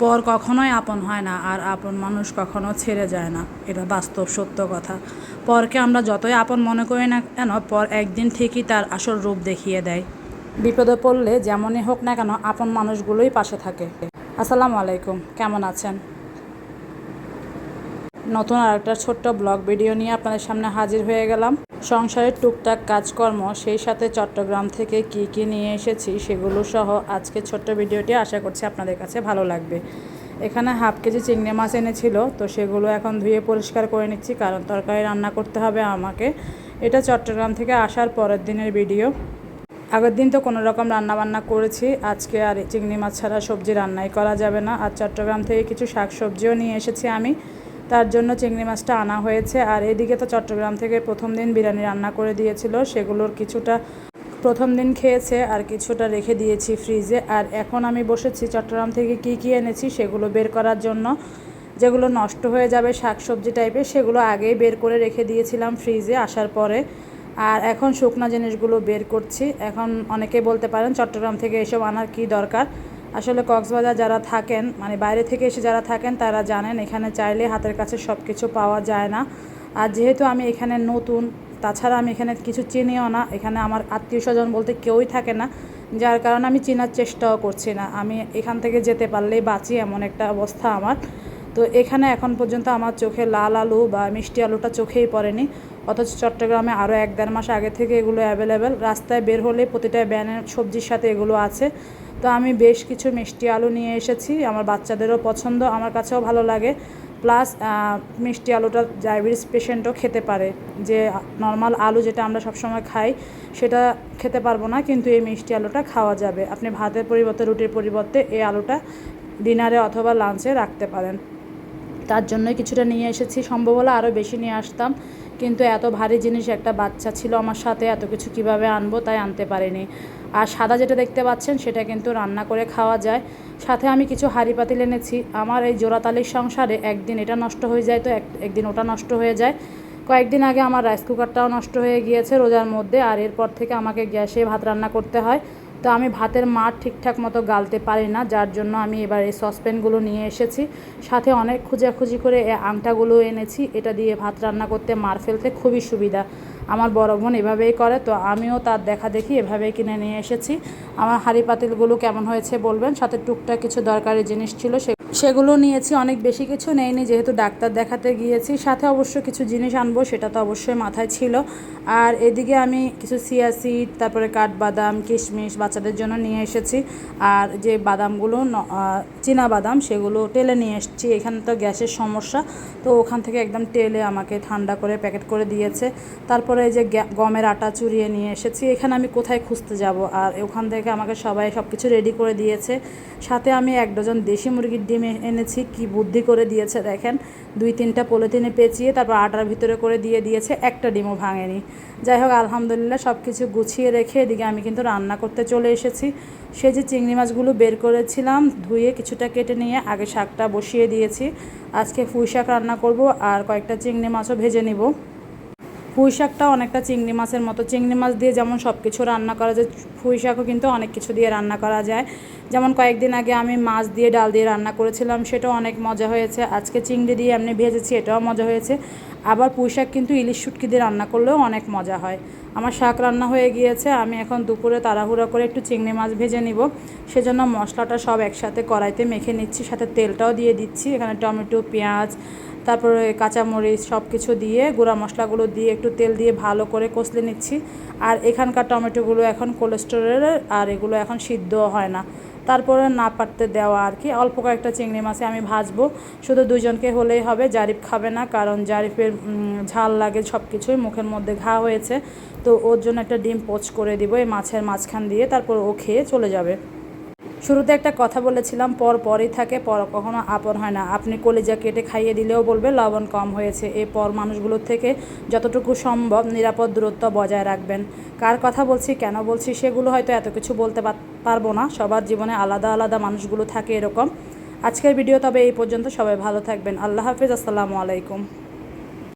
পর কখনোই আপন হয় না আর আপন মানুষ কখনো ছেড়ে যায় না। এটা বাস্তব সত্য কথা। পরকে আমরা যতই আপন মনে করি না কেন, পর একদিন ঠিকই তার আসল রূপ দেখিয়ে দেয়। বিপদে পড়লে যেমনই হোক না কেন, আপন মানুষগুলোই পাশে থাকে। আসসালামু আলাইকুম, কেমন আছেন? নতুন আর একটা ছোট্ট ব্লগ ভিডিও নিয়ে আপনাদের সামনে হাজির হয়ে গেলাম। সংসারের টুকটাক কাজকর্ম, সেই সাথে চট্টগ্রাম থেকে কি কি নিয়ে এসেছি সেগুলো সহ আজকে ছোট্ট ভিডিওটি আশা করছি আপনাদের কাছে ভালো লাগবে। এখানে হাফ কেজি চিংড়ি মাছ এনেছিল, তো সেগুলো এখন ধুয়ে পরিষ্কার করে নিচ্ছি, কারণ তরকারি রান্না করতে হবে আমাকে। এটা চট্টগ্রাম থেকে আসার পরের দিনের ভিডিও। আগের দিন তো কোনো রকম রান্না বান্না করেছি, আজকে আর চিংড়ি মাছ ছাড়া সবজি রান্নাই করা যাবে না। আর চট্টগ্রাম থেকে কিছু শাক সবজিও নিয়ে এসেছি আমি। তার জন্য চিংড়ি মাছটা আনা হয়েছে। আর এদিকে তো চট্টগ্রাম থেকে প্রথম দিন বিরিয়ানি রান্না করে দিয়েছিল। সেগুলোর কিছুটা প্রথম দিন খেয়েছে আর কিছুটা রেখে দিয়েছি ফ্রিজে। আর এখন আমি বসেছি চট্টগ্রাম থেকে কি কি এনেছি সেগুলো বের করার জন্য। যেগুলো নষ্ট হয়ে যাবে শাক সবজি টাইপের সেগুলো আগেই বের করে রেখে দিয়েছিলাম ফ্রিজে আসার পরে। আর এখন শুকনো জিনিসগুলো বের করছি। এখন অনেকে বলতে পারেন চট্টগ্রাম থেকে এসব আনার কি দরকার। আসলে কক্সবাজার যারা থাকেন মানে বাইরে থেকে এসে যারা থাকেন, তারা জানেন এখানে চাইলে হাতের কাছে সব কিছু পাওয়া যায় না। আর যেহেতু আমি এখানে নতুন, তাছাড়া আমি এখানে কিছু চিনিও না, এখানে আমার আত্মীয় স্বজন বলতে কেউই থাকে না, যার কারণে আমি চেনার চেষ্টাও করছি না। আমি এখান থেকে যেতে পারলেই বাঁচি, এমন একটা অবস্থা আমার। তো এখানে এখন পর্যন্ত আমার চোখে লাল আলু বা মিষ্টি আলুটা চোখেই পড়েনি। অথচ চট্টগ্রামে আরও এক দেড় মাস আগে থেকে এগুলো অ্যাভেলেবেল রাস্তায় বের হলে প্রতিটা ব্যানের সবজির সাথে এগুলো আছে। তো আমি বেশ কিছু মিষ্টি আলু নিয়ে এসেছি, আমার বাচ্চাদেরও পছন্দ, আমার কাছেও ভালো লাগে। প্লাস মিষ্টি আলুটা ডায়াবেটিস পেশেন্টও খেতে পারে। যে নর্মাল আলু যেটা আমরা সবসময় খাই, সেটা খেতে পারব না, কিন্তু এই মিষ্টি আলুটা খাওয়া যাবে। আপনি ভাতের পরিবর্তে, রুটির পরিবর্তে এই আলুটা ডিনারে অথবা লাঞ্চে রাখতে পারেন। তার জন্যই কিছুটা নিয়ে এসেছি, সম্ভব হলে আরও বেশি নিয়ে আসতাম। কিন্তু এত ভারী জিনিস একটা বাচ্চা ছিল আমার সাথে, এত কিছু কীভাবে আনব তাই আনতে পারিনি। আর সাদা যেটা দেখতে পাচ্ছেন সেটা কিন্তু রান্না করে খাওয়া যায়। সাথে আমি কিছু হাঁড়ি পাতিল এনেছি। আমার এই জোড়াতালির সংসারে একদিন এটা নষ্ট হয়ে যায় তো একদিন ওটা নষ্ট হয়ে যায়। কয়েকদিন আগে আমার রাইস কুকারটাও নষ্ট হয়ে গিয়েছে রোজার মধ্যে, আর এরপর থেকে আমাকে গ্যাসে ভাত রান্না করতে হয়। তো আমি ভাতের মাঠ ঠিকঠাক মতো গালতে পারি না, যার জন্য আমি এবার এই সসপ্যানগুলো নিয়ে এসেছি। সাথে অনেক খুঁজাখুঁজি করে এই আংটাগুলো এনেছি। এটা দিয়ে ভাত রান্না করতে মার ফেলতে খুবই সুবিধা। আমার বড় বোন এভাবেই করে, তো আমিও তার দেখা দেখি এভাবেই কিনে নিয়ে এসেছি। আমার হাঁড়ি পাতিলগুলো কেমন হয়েছে বলবেন? সাথে টুকটাক কিছু দরকারি জিনিস ছিল সে সেগুলো নিয়েছি, অনেক বেশি কিছু নেইনি, যেহেতু ডাক্তার দেখাতে গিয়েছি। সাথে অবশ্য কিছু জিনিস আনব, সেটা তো অবশ্যই মাথায় ছিল। আর এদিকে আমি কিছু সিয়াসি তারপরে কাঠবাদাম, কিশমিশ বাচ্চাদের জন্য নিয়ে এসেছি। আর যে বাদামগুলো চীনা বাদাম, সেগুলো টেলে নিয়ে এসেছি। এখানে তো গ্যাসের সমস্যা, তো ওখান থেকে একদম টেলে আমাকে ঠান্ডা করে প্যাকেট করে দিয়েছে। তারপরে যে গমের আটা চুরিয়ে নিয়ে এসেছি। এখানে আমি কোথায় খুঁজতে যাব? আর ওখান থেকে আমাকে সবাই সব কিছু রেডি করে দিয়েছে। সাথে আমি এক ডজন দেশি মুরগির ডিম এনেছি, কি বুদ্ধি করে দিয়েছে দেখেন। দুই তিনটা পলিথিনে পেঁচিয়ে তারপর আটার ভিতরে করে দিয়ে দিয়েছে, একটা ডিমও ভাঙেনি। যাই হোক, আলহামদুলিল্লাহ সব কিছু গুছিয়ে রেখে এদিকে আমি কিন্তু রান্না করতে চলে এসেছি। সে যে চিংড়ি মাছগুলো বের করেছিলাম, ধুয়ে কিছুটা কেটে নিয়ে আগে শাকটা বসিয়ে দিয়েছি। আজকে ফুই শাক রান্না করব আর কয়েকটা চিংড়ি মাছও ভেজে নিব। পুঁই শাকটাও অনেকটা চিংড়ি মাছের মতো। চিংড়ি মাছ দিয়ে যেমন সব কিছু রান্না করা যায় পুঁই শাকও কিন্তু অনেক কিছু দিয়ে রান্না করা যায়। যেমন কয়েকদিন আগে আমি মাছ দিয়ে ডাল দিয়ে রান্না করেছিলাম, সেটাও অনেক মজা হয়েছে। আজকে চিংড়ি দিয়ে এমনি ভেজেছি, এটাও মজা হয়েছে। আবার পুঁই শাক কিন্তু ইলিশ শুটকি দিয়ে রান্না করলেও অনেক মজা হয়। আমার শাক রান্না হয়ে গিয়েছে, আমি এখন দুপুরে তাড়াহুড়া করে একটু চিংড়ি মাছ ভেজে নিব। সেজন্য মশলাটা সব একসাথে কড়াইতে মেখে নিচ্ছি, সাথে তেলটাও দিয়ে দিচ্ছি, এখানে টমেটো, পেঁয়াজ, তারপরে কাঁচামরিচ সব কিছু দিয়ে, গুঁড়া মশলাগুলো দিয়ে একটু তেল দিয়ে ভালো করে কষলে নিচ্ছি। আর এখানকার টমেটোগুলো এখন কোলেস্টোরের আর এগুলো এখন সিদ্ধ হয় না। তারপরে না পারতে দেওয়া আর কি। অল্প কয়েকটা চিংড়ি মাছে আমি ভাজবো। শুধু দুজনকে হলেই হবে, জারিফ খাবে না, কারণ জারিফের ঝাল লাগে সব কিছুই মুখের মধ্যে ঘা হয়েছে। তো ওর জন্য একটা ডিম পোচ করে দিব এই মাছের মাঝখান দিয়ে, তারপর ও খেয়ে চলে যাবে। শুরুতে একটা কথা বলেছিলাম, পর পরই থাকে, পর কখনো আপন হয় না। আপনি কলিজা কেটে খাইয়ে দিলেও বলবে, লবণ কম হয়েছে। এই পর মানুষগুলোর থেকে যতটুকু সম্ভব নিরাপদ দূরত্ব বজায় রাখবেন। কার কথা বলছি, কেন বলছি, সেগুলো হয়তো এত কিছু বলতে পারব না। সবার জীবনে আলাদা আলাদা মানুষগুলো থাকে এরকম। আজকের ভিডিও তবে এই পর্যন্ত। সবাই ভালো থাকবেন। আল্লাহ হাফিজ। আসসালামু আলাইকুম।